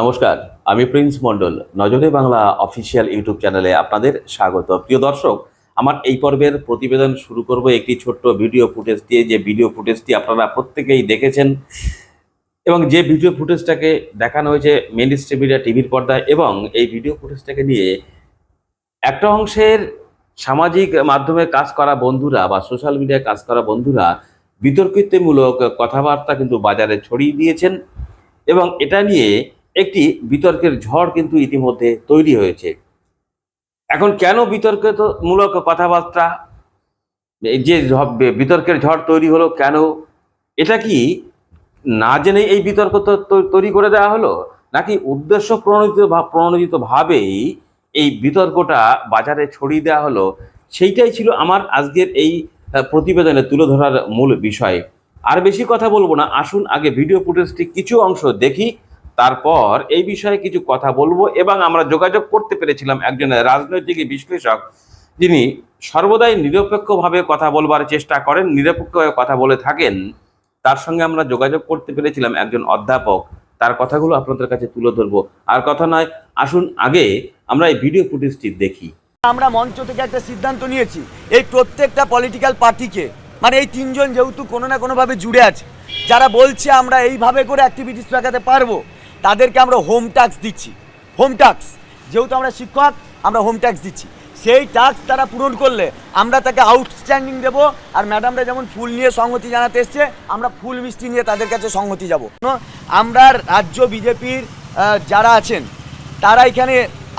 নমস্কার, আমি প্রিন্স মণ্ডল। নজরে বাংলা অফিসিয়াল ইউটিউব চ্যানেলে আপনাদের স্বাগত। প্রিয় দর্শক, আমার এই পর্বের প্রতিবেদন শুরু করব একটি ছোট্ট ভিডিও ফুটেজ দিয়ে। যে ভিডিও ফুটেজটি আপনারা প্রত্যেকেই দেখেছেন এবং যে ভিডিও ফুটেজটাকে দেখানো হয়েছে মেন মিডিয়া টিভির পর্দায় এবং এই ভিডিও ফুটেজটাকে নিয়ে একটা অংশের সামাজিক মাধ্যমে কাজ করা বন্ধুরা বা সোশ্যাল মিডিয়ায় কাজ করা বন্ধুরা বিতর্কিতমূলক কথাবার্তা কিন্তু বাজারে ছড়িয়ে দিয়েছেন এবং এটা নিয়ে একটি বিতর্কের ঝড় কিন্তু ইতিমধ্যে তৈরি হয়েছে। এখন কেন বিতর্কমূলক কথাবার্তা, যে বিতর্কের ঝড় তৈরি হলো কেন? এটা কি না জেনে এই বিতর্ক তৈরি করে দেওয়া হলো? নাকি উদ্দেশ্য প্রণোদিত প্রণোদিত ভাবেই এই বিতর্কটা বাজারে ছড়িয়ে দেওয়া হলো? সেইটাই ছিল আমার আজকের এই প্রতিবেদনে তুলে ধরার মূল বিষয়। আর বেশি কথা বলব না। আসুন আগে ভিডিও ফুটেজটি কিছু অংশ দেখি। তারপর এই বিষয়ে কিছু কথা বলব এবং আমরা যোগাযোগ করতে পেরেছিলাম একজন রাজনৈতিক বিশ্লেষক যিনি সর্বদাই নিরপেক্ষভাবে কথা বলবার চেষ্টা করেন, নিরপেক্ষভাবে কথা বলে থাকেন। তার সঙ্গে আমরা যোগাযোগ করতে পেরেছিলাম একজন অধ্যাপক। তার কথাগুলো আপনাদের কাছে তুলে ধরবো। আর কথা নয়, আসুন আগে আমরা এই ভিডিও ফুটেজটি দেখি। আমরা মঞ্চ থেকে একটা সিদ্ধান্ত নিয়েছি, এই প্রত্যেকটা পলিটিক্যাল পার্টিকে মানে এই তিনজন যেহেতু কোনো না কোনোভাবে জুড়ে আছে, যারা বলছে আমরা এইভাবে করে অ্যাক্টিভিটিস দেখাতে পারব তাদেরকে আমরা হোম ট্যাক্স দিচ্ছি। হোম ট্যাক্স যেহেতু আমরা শিক্ষক, আমরা হোম ট্যাক্স দিচ্ছি। সেই ট্যাক্স তারা পূরণ করলে আমরা তাকে আউটস্ট্যান্ডিং দেব আর ম্যাডামরা যেমন ফুল নিয়ে সংহতি জানাতে এসছে, আমরা ফুল মিষ্টি নিয়ে তাদের কাছে সংহতি যাব। আমরা রাজ্য বিজেপির যারা আছেন, তারা এখানে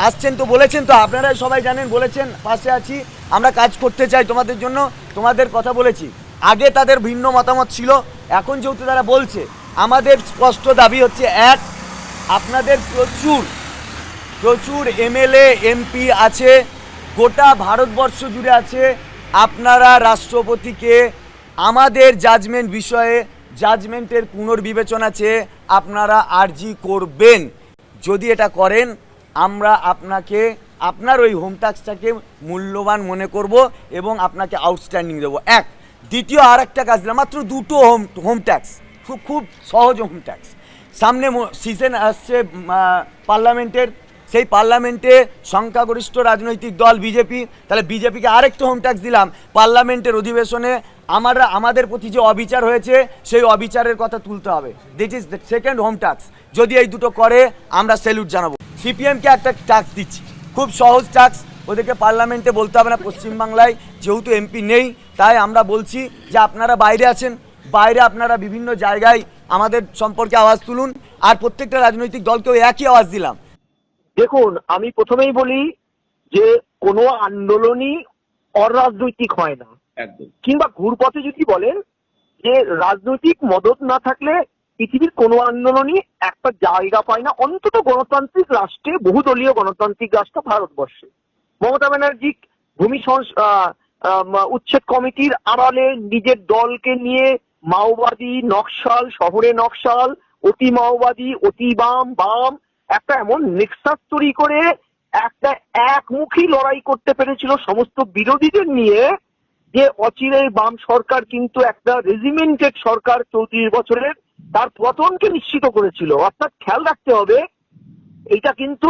আসছেন তো বলেছেন তো, আপনারাই সবাই জানেন, বলেছেন, পাশে আছি। আমরা কাজ করতে চাই তোমাদের জন্য, তোমাদের কথা বলেছি। আগে তাদের ভিন্ন মতামত ছিল, এখন যেহেতু তারা বলছে, আমাদের স্পষ্ট দাবি হচ্ছে এক আপনাদের প্রচুর প্রচুর এমএলএ, এমপি আছে, গোটা ভারতবর্ষ জুড়ে আছে। আপনারা রাষ্ট্রপতিকে আমাদের জাজমেন্ট বিষয়ে জাজমেন্টের পুনর্বিবেচনা চেয়ে আপনারা আর্জি করবেন। যদি এটা করেন, আমরা আপনাকে, আপনার ওই হোম ট্যাক্সটাকে মূল্যবান মনে করব এবং আপনাকে আউটস্ট্যান্ডিং দেবো। এক। দ্বিতীয় আর একটা কাজ দিলাম, মাত্র দুটো হোম হোম ট্যাক্স খুব খুব সহজ হোম ট্যাক্স সামনে সিজন আসছে পার্লামেন্টের। সেই পার্লামেন্টে সংখ্যাগরিষ্ঠ রাজনৈতিক দল বিজেপি। তাহলে বিজেপিকে আরেকটু হোম ট্যাক্স দিলাম। পার্লামেন্টের অধিবেশনে আমরা আমাদের প্রতি যে অবিচার হয়েছে, সেই অবিচারের কথা তুলতে হবে। That is the second home tax যদি এই দুটো করে, আমরা স্যালুট জানাব। সিপিএমকে একটা ট্যাক্স দিচ্ছি। খুব সহজ ট্যাক্স ওদেরকে পার্লামেন্টে বলতে হবে না, পশ্চিমবাংলায় যেহেতু এমপি নেই, তাই আমরা বলছি যে আপনারা বাইরে আছেন বাইরে আপনারা বিভিন্ন জায়গায় আমাদের সম্পর্কে আওয়াজ তুলুন আর প্রত্যেকটা রাজনৈতিক দলকেও একই আওয়াজ দিলাম। দেখুন আমি প্রথমেই বলি যে কোনো আন্দোলনই অরাজনৈতিক হয় না। কিংবা ঘুরপথে যদি বলেন যে রাজনৈতিক মদত না থাকলে পৃথিবীর কোনো আন্দোলনই একটা জায়গা পায় না। অন্তত গণতান্ত্রিক রাষ্ট্রে বহুদলীয় গণতান্ত্রিক রাষ্ট্র ভারতবর্ষে। মমতা ব্যানার্জি ভূমি সংস- আহ, আহ, উচ্ছেদ কমিটির আড়ালে নিজের দলকে নিয়ে মাওবাদী নকশাল, শহরে নকশাল, অতি মাওবাদী, অতি বাম বাম। একটা এমন নেক্সাস তৈরি করে একটা একমুখী লড়াই করতে পেরেছিল সমস্ত বিরোধীদের নিয়ে যে অচিরেই বাম সরকার কিন্তু একটা রেজিমেন্টেড সরকার চৌত্রিশ বছরের তার পতনকে নিশ্চিত করেছিল। অর্থাৎ খেয়াল রাখতে হবে এটা কিন্তু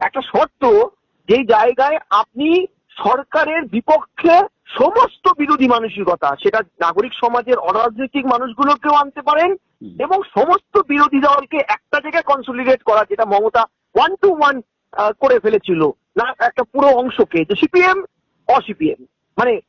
একটা শর্ত যেই জায়গায় আপনি সরকারের বিপক্ষে সমস্ত বিরোধী মানসিকতা সেটা নাগরিক সমাজের অরাজনৈতিক মানুষগুলোকেও আনতে পারেন এবং সমস্ত বিরোধী দলকে একটা জায়গায় কনসলিডেট করা যেটা মমতা ওয়ান টু ওয়ান করে ফেলেছিল না একটা পুরো অংশকে যে সিপিএম অসিপিএম মানে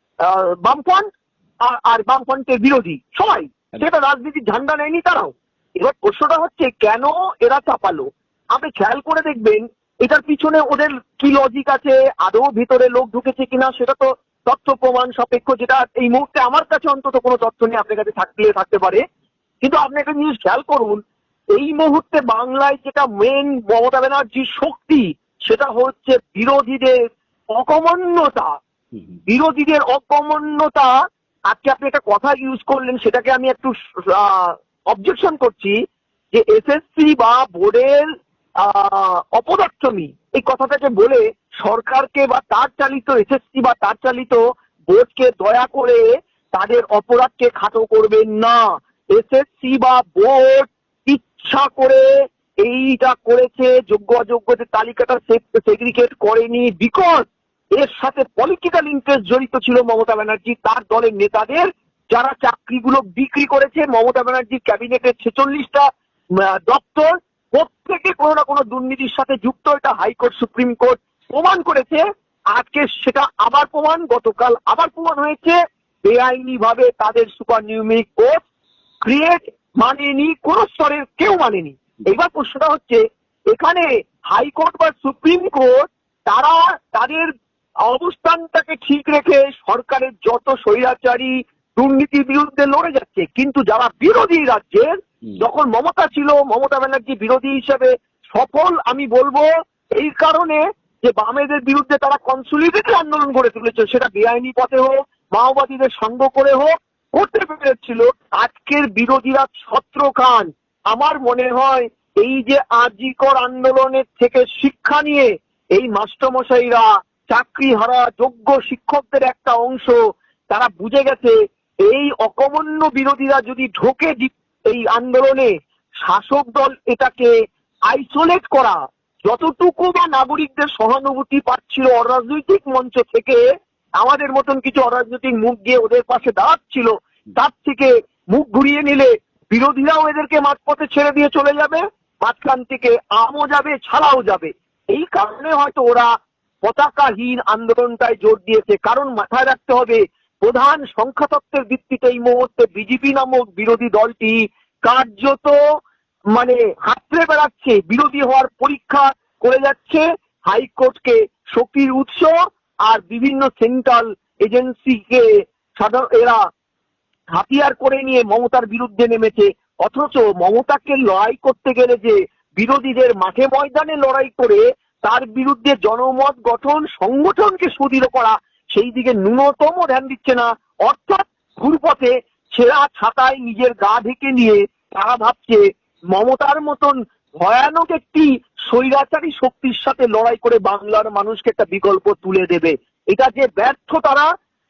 বামফ্রন্ট আর- আর বামফ্রন্টের বিরোধী সবাই সেটা রাজনীতির ঝান্ডা নেয়নি তারাও। এবার প্রশ্নটা হচ্ছে কেন এরা চাপালো? আপনি খেয়াল করে দেখবেন এটার পিছনে ওদের কি লজিক আছে? আদৌ ভিতরে লোক ঢুকেছে কিনা সেটা তো তথ্য প্রমাণ সাপেক্ষ যেটা, এই মুহূর্তে আমার কাছে অন্তত কোনো তথ্য নেই, আপনার কাছে থাকলে থাকতে পারে। কিন্তু আপনি একটা জিনিস খেয়াল করুন, এই মুহূর্তে বাংলায় যেটা মেন মমতা ব্যানার্জির শক্তি, সেটা হচ্ছে বিরোধীদের অকমন্যতা। বিরোধীদের অকমন্যতা, আজকে আপনি একটা কথা ইউজ করলেন, সেটাকে আমি একটু অবজেকশন করছি, যে এসএসসি বা বোর্ডের অপদার্থনী। এই কথাটাকে বলে সরকারকে বা তার চালিত এসএসসি বা তার চালিত বোর্ডকে দয়া করে তাদের অপরাধকে খাটো করবেন না। এসএসসি বা বোর্ড ইচ্ছা করে এইটা করেছে, যোগ্য অযোগ্যদের তালিকাটা সেগ্রিগেট করেনি বিকজ এর সাথে পলিটিক্যাল ইন্টারেস্ট জড়িত ছিল মমতা ব্যানার্জি, তার দলের নেতাদের। যারা চাকরিগুলো বিক্রি করেছে, মমতা ব্যানার্জির ক্যাবিনেটের ছেচল্লিশটা দপ্তর প্রত্যেকে কোনো না কোনো দুর্নীতির সাথে যুক্ত এটা হাইকোর্ট, সুপ্রিম কোর্ট প্রমাণ করেছে আজকে সেটা আবার প্রমাণ, গতকাল আবার প্রমাণ হয়েছে বেআইনি ভাবে তাদের সুপার নিউমিক কোর্ট ক্রিয়েট মানেনি, কোন স্তরের কেউ মানেনি এবার প্রশ্নটা হচ্ছে, এখানে হাইকোর্ট বা সুপ্রিম কোর্ট, তারা তাদের অবস্থানটাকে ঠিক রেখে সরকারের যত স্বৈরাচারী দুর্নীতির বিরুদ্ধে লড়ে যাচ্ছে, কিন্তু যারা বিরোধী রাজ্যের। যখন মমতা ছিল, মমতা ব্যানার্জি বিরোধী হিসেবে সফল, আমি বলব এই কারণে যে বামেদের বিরুদ্ধে তারা কনসুলিডেটেড আন্দোলন গড়ে তুলেছে সেটা বেআইনি পথে হোক, মাওবাদীদের সঙ্গ করে হোক, করতে পেরেছিল আজকের বিরোধীরা ছত্র খান আমার মনে হয় এই যে আজিকর আন্দোলনের থেকে শিক্ষা নিয়ে এই মাস্টারমশাইরা চাকরি হারা যোগ্য শিক্ষকদের একটা অংশ, তারা বুঝে গেছে এই অকমন্য বিরোধীরা যদি ঢোকে এই আন্দোলনে শাসক দল এটাকে আইসোলেট করা, যতটুকু বা নাগরিকদের সহানুভূতি পাচ্ছিল অরাজনৈতিক মঞ্চ থেকে, আমাদের মতন কিছু অরাজনৈতিক মুখ দিয়ে ওদের পাশে দাঁড়াচ্ছিল, তার থেকে মুখ ঘুরিয়ে নিলে বিরোধীরাও এদেরকে মাঝপথে ছেড়ে দিয়ে চলে যাবে, মাঝখান থেকে আমও যাবে, ছাড়াও যাবে। এই কারণে হয়তো ওরা পতাকাহীন আন্দোলনটায় জোর দিয়েছে। কারণ মাথায় রাখতে হবে প্রধান সংখ্যাতত্ত্বের ভিত্তিতে এই মুহূর্তে বিজেপি নামক বিরোধী দলটি কার্যত মানে হাতড়ে বেড়াচ্ছে, বিরোধী হওয়ার পরীক্ষা করে যাচ্ছে। হাইকোর্টকে শক্তির উৎস আর বিভিন্ন সেন্ট্রাল এজেন্সিকে সাধারণ এরা হাতিয়ার করে নিয়ে মমতার বিরুদ্ধে নেমেছে। অথচ মমতাকে লড়াই করতে গেলে যে বিরোধীদের মাঠে ময়দানে লড়াই করে, তার বিরুদ্ধে জনমত গঠন, সংগঠনকে সুদৃঢ় করা সেই দিকে ন্যূনতম ধ্যান দিচ্ছে না। অর্থাৎ ঘুরপথে ছেঁড়া ছাতায় নিজের গা ঢেকে নিয়ে তারা ভাবছে, মমতার মতন ভয়ানক একটি স্বৈরাচারী শক্তির সাথে লড়াই করে বাংলার মানুষকে একটা বিকল্প তুলে দেবে। এটা যে ব্যর্থ তারা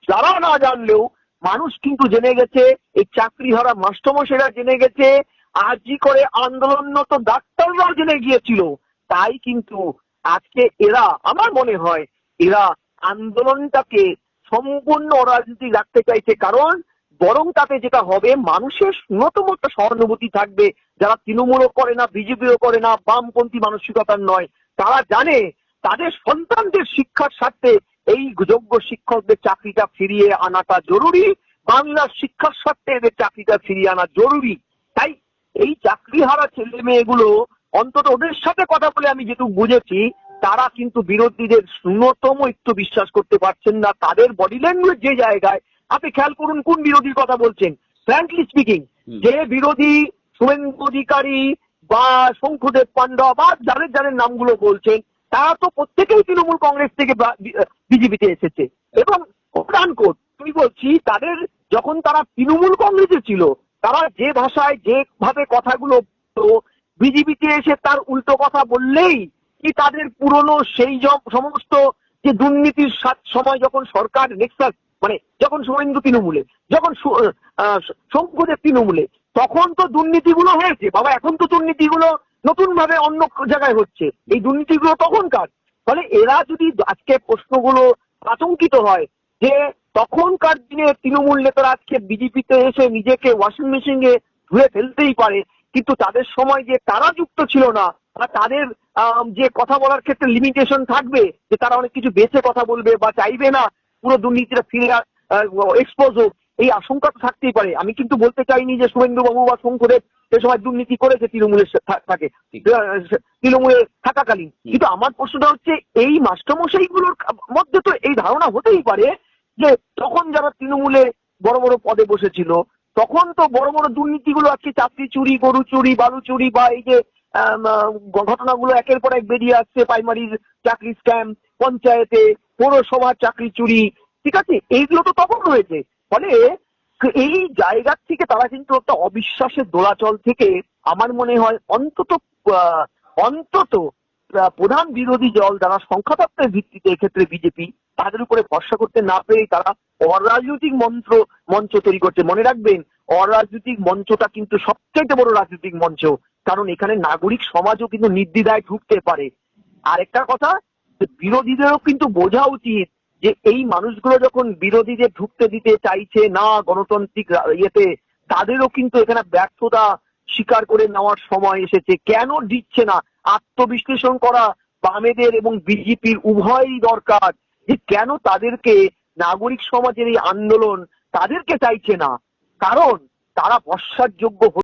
যারা না জানলেও মানুষ কিন্তু জেনে গেছে, এই চাকরি হারা মাস্টমশাইরা জেনে গেছে আজই করে আন্দোলনরত ডাক্তাররাও জেনে গিয়েছিল। তাই কিন্তু আজকে এরা, আমার মনে হয়, এরা আন্দোলনটাকে সম্পূর্ণ অরাজনীতি রাখতে চাইছে কারণ, বরং তাতে যেটা হবে, মানুষের ন্যূনতম একটা সহানুভূতি থাকবে। যারা তৃণমূলও করে না, বিজেপিও করে না, বামপন্থী মানসিকতার নয়। তারা জানে তাদের সন্তানদের শিক্ষার স্বার্থে এই যোগ্য শিক্ষকদের চাকরিটা ফিরিয়ে আনাটা জরুরি। বাংলার শিক্ষার স্বার্থে এদের চাকরিটা ফিরিয়ে আনা জরুরি। তাই এই চাকরি হারা ছেলে মেয়েগুলো অন্তত ওদের সাথে কথা বলে আমি যেটুকু বুঝেছি তারা কিন্তু বিরোধীদের ন্যূনতম একটু বিশ্বাস করতে পারছেন না। তাদের বডি ল্যাঙ্গুয়েজ যে জায়গায় আপনি খেয়াল করুন কোন বিরোধীর কথা বলছেন। ফ্র্যাঙ্কলি স্পিকিং যে বিরোধী শুভেন্দু অধিকারী বা শঙ্কুদেব পান্ডা বা যাদের যাদের নামগুলো বলছেন তারা তো প্রত্যেকেই তৃণমূল কংগ্রেস থেকে বিজেপিতে এসেছে। এবং কোর্ট আমি বলছি তাদের যখন তারা তৃণমূল কংগ্রেসে ছিল তারা যে ভাষায় যেভাবে কথাগুলো বিজেপিতে এসে তার উল্টো কথা বললেই কি তাদের পুরনো সেই সমস্ত যে দুর্নীতির সময় যখন সরকার নেক্সাস মানে যখন শুভেন্দু তৃণমূলে, যখন শঙ্কুদেব তৃণমূলে, তখন তো দুর্নীতিগুলো হয়েছে। বাবা, এখন তো দুর্নীতিগুলো নতুন ভাবে অন্য জায়গায় হচ্ছে। এই দুর্নীতিগুলো তখনকার। ফলে এরা যদি আজকে প্রশ্নগুলো আতঙ্কিত হয় যে তখনকার দিনে তৃণমূল নেতারা আজকে বিজেপিতে এসে নিজেকে ওয়াশিং মেশিনে ধুয়ে ফেলতেই পারে, কিন্তু তাদের সময় যে তারা যুক্ত ছিল না, বা তাদের যে কথা বলার ক্ষেত্রে লিমিটেশন থাকবে যে তারা অনেক কিছু বেছে কথা বলবে বা চাইবে না পুরো দুর্নীতিটা ফিরে এক্সপোজ হোক এই আশঙ্কা তো থাকতেই পারে। আমি কিন্তু বলতে চাইনি যে শুভেন্দু বাবু বা শঙ্করের সে সময় দুর্নীতি করেছে তৃণমূলের থাকে ঠিক। আহ, তৃণমূলে থাকাকালীন। কিন্তু আমার প্রশ্নটা হচ্ছে এই মাস্টারমশাইগুলোর মধ্যে তো এই ধারণা হতেই পারে যে তখন যারা তৃণমূলে বড় বড় পদে বসেছিল তখন তো বড় বড় দুর্নীতিগুলো আজকে চাকরি চুরি গরু চুরি বালু চুরি বা এই যে ঘটনাগুলো একের পর এক বেরিয়ে আসছে প্রাইমারির চাকরি স্ক্যাম পঞ্চায়েতে পৌরসভার চাকরি চুরি। ঠিক আছে? এইগুলো তো তখন রয়েছে ফলে এই জায়গার থেকে তারা কিন্তু একটা অবিশ্বাসের দোলাচল থেকে আমার মনে হয় অন্তত অন্তত প্রধান বিরোধী দল যারা সংখ্যাতত্ত্বের ভিত্তিতে এক্ষেত্রে বিজেপি তাদের উপরে ভরসা করতে না পেরে তারা অরাজনৈতিক মন্ত্র, মঞ্চ তৈরি করছে। মনে রাখবেন অরাজনৈতিক মঞ্চটা কিন্তু সবচাইতে বড় রাজনৈতিক মঞ্চ, কারণ এখানে নাগরিক সমাজও কিন্তু নির্দ্বিধায় ঢুকতে পারে। আরেকটা কথা, যে বিরোধীদেরও কিন্তু বোঝা উচিত যে এই মানুষগুলো যখন বিরোধীদের ঢুকতে দিতে চাইছে না গণতান্ত্রিক ইয়েতে, তাদেরও কিন্তু এখানে ব্যর্থতা স্বীকার করে নেওয়ার সময় এসেছে। কেন দিচ্ছে না? আত্মবিশ্লেষণ করা বামেদের এবং বিজেপির উভয়ই দরকার। যে কেন তাদেরকে নাগরিক সমাজের এই আন্দোলন তাদেরকে চাইছে না? কারণ তারা বর্ষার যোগ্য